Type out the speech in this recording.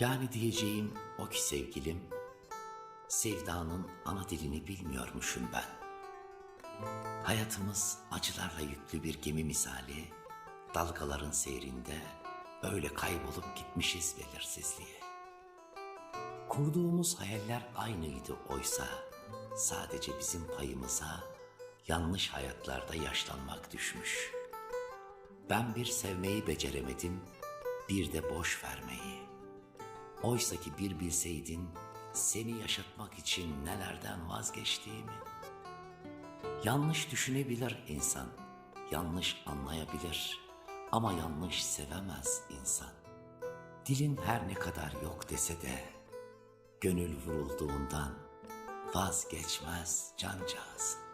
Yani diyeceğim o ki sevgilim, sevdanın ana dilini bilmiyormuşum ben. Hayatımız acılarla yüklü bir gemi misali, dalgaların seyrinde öyle kaybolup gitmişiz belirsizliğe. Kurduğumuz hayaller aynıydı oysa, sadece bizim payımıza yanlış hayatlarda yaşlanmak düşmüş. Ben bir sevmeyi beceremedim, bir de boş vermeyi. Oysa ki bir bilseydin seni yaşatmak için nelerden vazgeçtiğimi. Yanlış düşünebilir insan, yanlış anlayabilir ama yanlış sevemez insan. Dilin her ne kadar yok dese de gönül vurulduğundan vazgeçmez cancağız.